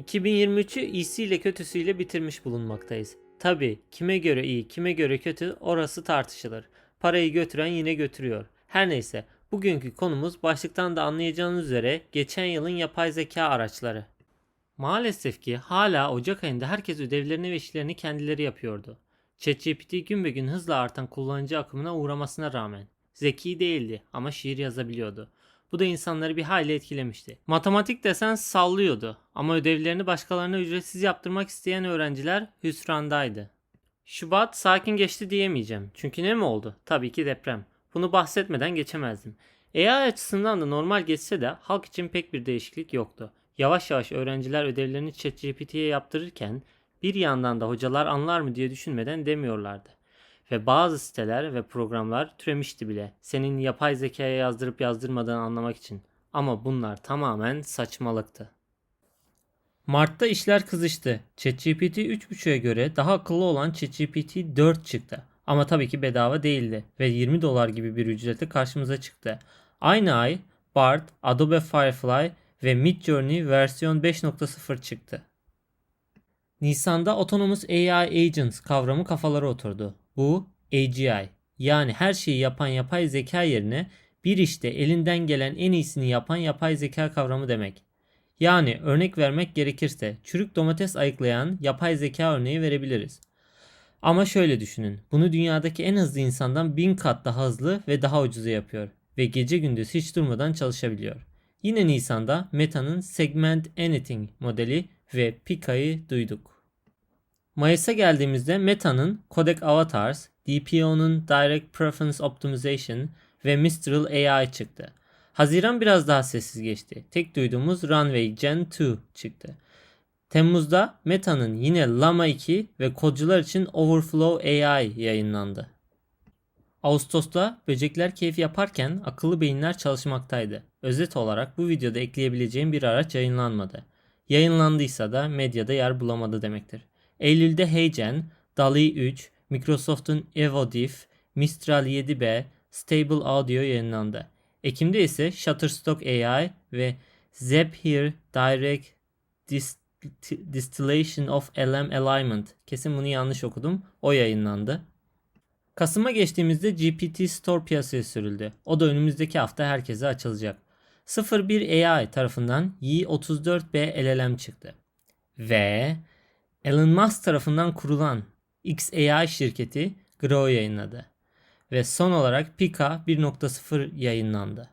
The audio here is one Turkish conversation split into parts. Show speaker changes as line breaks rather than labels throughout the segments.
2023'ü iyisiyle kötüsüyle bitirmiş bulunmaktayız. Tabi kime göre iyi kime göre kötü orası tartışılır. Parayı götüren yine götürüyor. Her neyse bugünkü konumuz başlıktan da anlayacağınız üzere geçen yılın yapay zeka araçları. Maalesef ki hala Ocak ayında herkes ödevlerini ve işlerini kendileri yapıyordu. ChatGPT gün be gün hızla artan kullanıcı akımına uğramasına rağmen zeki değildi ama şiir yazabiliyordu. Bu da insanları bir hayli etkilemişti. Matematik desen sallıyordu ama ödevlerini başkalarına ücretsiz yaptırmak isteyen öğrenciler hüsrandaydı. Şubat sakin geçti diyemeyeceğim. Çünkü ne mi oldu? Tabii ki deprem. Bunu bahsetmeden geçemezdim. AI açısından da normal geçse de halk için pek bir değişiklik yoktu. Yavaş yavaş öğrenciler ödevlerini ChatGPT'ye yaptırırken bir yandan da hocalar anlar mı diye düşünmeden demiyorlardı. Ve bazı siteler ve programlar türemişti bile. Senin yapay zekaya yazdırıp yazdırmadığını anlamak için. Ama bunlar tamamen saçmalıktı. Mart'ta işler kızıştı. ChatGPT 3.5'e göre daha akıllı olan ChatGPT 4 çıktı. Ama tabii ki bedava değildi ve 20 dolar gibi bir ücretle karşımıza çıktı. Aynı ay Bard, Adobe Firefly ve Midjourney versiyon 5.0 çıktı. Nisan'da Autonomous AI Agents kavramı kafalara oturdu. Bu AGI yani her şeyi yapan yapay zeka yerine bir işte elinden gelen en iyisini yapan yapay zeka kavramı demek. Yani örnek vermek gerekirse çürük domates ayıklayan yapay zeka örneği verebiliriz. Ama şöyle düşünün. Bunu dünyadaki en hızlı insandan bin kat daha hızlı ve daha ucuza yapıyor. Ve gece gündüz hiç durmadan çalışabiliyor. Yine Nisan'da Meta'nın Segment Anything modeli ve Pika'yı duyduk. Mayıs'a geldiğimizde Meta'nın Codec Avatars, DPO'nun Direct Preference Optimization ve Mistral AI çıktı. Haziran biraz daha sessiz geçti. Tek duyduğumuz Runway Gen 2 çıktı. Temmuz'da Meta'nın yine Llama 2 ve kodcular için Overflow AI yayınlandı. Ağustos'ta böcekler keyif yaparken akıllı beyinler çalışmaktaydı. Özet olarak bu videoda ekleyebileceğim bir araç yayınlanmadı. Yayınlandıysa da medyada yer bulamadı demektir. Eylül'de Heygen, DALL-E 3, Microsoft'un Evodiff, Mistral 7B, Stable Audio yayınlandı. Ekim'de ise Shutterstock AI ve Zapier Direct Dist- Distillation of LM Alignment. Kesin bunu yanlış okudum. O yayınlandı. Kasım'a geçtiğimizde GPT Store piyasaya sürüldü. O da önümüzdeki hafta herkese açılacak. 01 AI tarafından Y34B LLM çıktı. Ve Elon Musk tarafından kurulan XAI şirketi Grow yayınladı. Ve son olarak Pika 1.0 yayınlandı.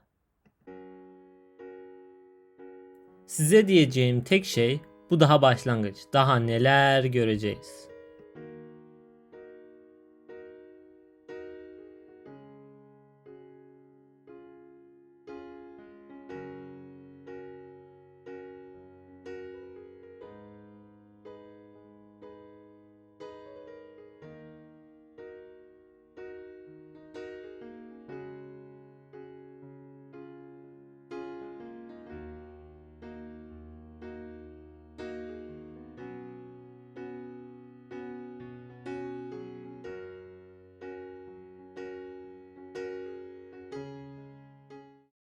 Size diyeceğim tek şey bu daha başlangıç. Daha neler göreceğiz.